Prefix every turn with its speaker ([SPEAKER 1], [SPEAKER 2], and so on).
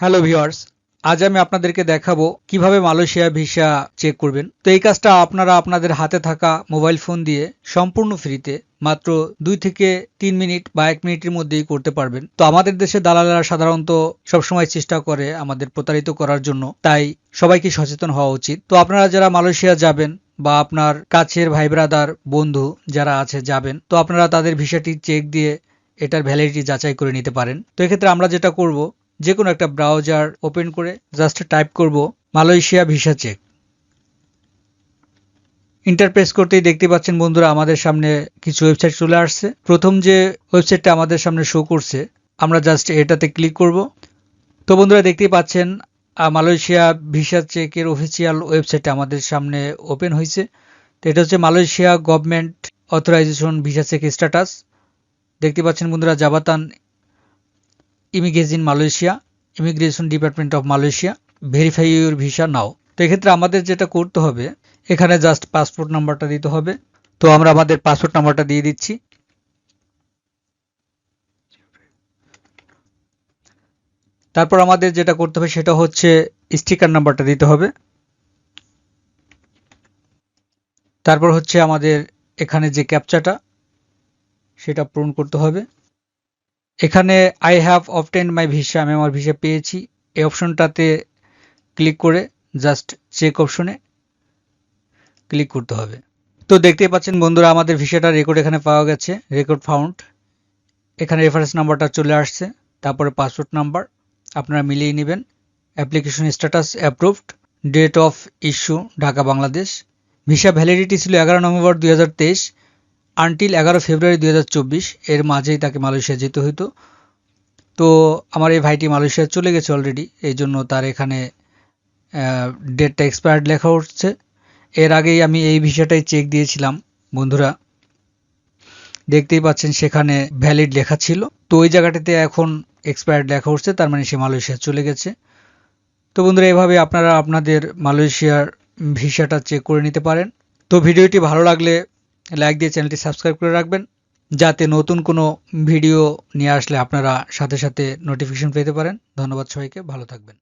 [SPEAKER 1] Hello viewers আজ আমি আপনাদেরকে দেখাবো কীভাবে মালয়েশিয়া ভিসা চেক করবেন। তো এই কাজটা আপনারা আপনাদের হাতে থাকা মোবাইল ফোন দিয়ে সম্পূর্ণ ফ্রিতে মাত্র দুই থেকে তিন মিনিট বা এক মিনিটের মধ্যেই করতে পারবেন। তো আমাদের দেশে দালালেরা সাধারণত সবসময় চেষ্টা করে আমাদের প্রতারিত করার জন্য, তাই সবাইকে সচেতন হওয়া উচিত। তো আপনারা যারা মালয়েশিয়া যাবেন বা আপনার কাছের ভাই ব্রাদার, বন্ধু যারা আছে যাবেন, তো আপনারা তাদের ভিসাটি চেক দিয়ে এটার ভ্যালিডিটি যাচাই করে নিতে পারেন। তো এক্ষেত্রে আমরা যেটা করব যে কোনো একটা ব্রাউজার ওপেন করে জাস্ট টাইপ করব Malaysia visa check enter press করতেই দেখতে পাচ্ছেন বন্ধুরা আমাদের সামনে কিছু ওয়েবসাইট চলে আসছে। প্রথম যে ওয়েবসাইটটা আমাদের সামনে শো করছে, আমরা জাস্ট এটাতে ক্লিক করব। তো বন্ধুরা দেখতেই পাচ্ছেন মালয়েশিয়া ভিসা চেকের অফিসিয়াল ওয়েবসাইট আমাদের সামনে ওপেন হয়েছে। তো এটা হচ্ছে Malaysia government authorization visa check status দেখতে পাচ্ছেন বন্ধুরা জাবাতান immigration Malaysia, immigration department of Malaysia verify your visa now তো এক্ষেত্রে আমাদের যেটা করতে হবে, এখানে জাস্ট পাসপোর্ট নাম্বারটা দিতে হবে। তো আমরা আমাদের পাসপোর্ট নাম্বারটা দিয়ে দিচ্ছি। তারপর আমাদের যেটা করতে হবে, সেটা হচ্ছে স্টিকার নাম্বারটা দিতে হবে। তারপর হচ্ছে আমাদের এখানে যে ক্যাপচাটা সেটা পূরণ করতে হবে। এখানে I have obtain my visa আমি আমার ভিসা পেয়েছি। এই অপশনটাতে ক্লিক করে জাস্ট চেক অপশনে ক্লিক করতে হবে। তো দেখতেই পাচ্ছেন বন্ধুরা, আমাদের ভিসাটা রেকর্ড এখানে পাওয়া গেছে রেকর্ড ফাউন্ড এখানে রেফারেন্স নাম্বারটা চলে আসছে, তারপরে পাসপোর্ট নাম্বার আপনারা মিলিয়ে নেবেন। Application status approved date of issue Dhaka, Bangladesh. Visa validity ছিল এগারো নভেম্বর দুই হাজার তেইশ আনটিল এগারো ফেব্রুয়ারি দু হাজার চব্বিশ, এর মাঝেই তাকে মালয়েশিয়া যেতে হতো তো আমার এই ভাইটি মালয়েশিয়া চলে গেছে অলরেডি এই জন্য তার এখানে ডেটটা এক্সপায়ার্ড লেখা উঠছে। এর আগেই আমি এই ভিসাটাই চেক দিয়েছিলাম, বন্ধুরা। দেখতেই পাচ্ছেন সেখানে ভ্যালিড লেখা ছিল। তো ওই জায়গাটাতে এখন এক্সপায়ার্ড লেখা উঠছে, তার মানে সে মালয়েশিয়া চলে গেছে। তো বন্ধুরা, এভাবে আপনারা আপনাদের মালয়েশিয়ার ভিসাটা চেক করে নিতে পারেন। তো ভিডিওটি ভালো লাগলে লাইক দিয়ে চ্যানেলটি সাবস্ক্রাইব করে রাখবেন, যাতে নতুন কোনো ভিডিও নিয়ে আসলে আপনারা সাথে সাথে নোটিফিকেশন পেতে পারেন। ধন্যবাদ সবাইকে, ভালো থাকবেন।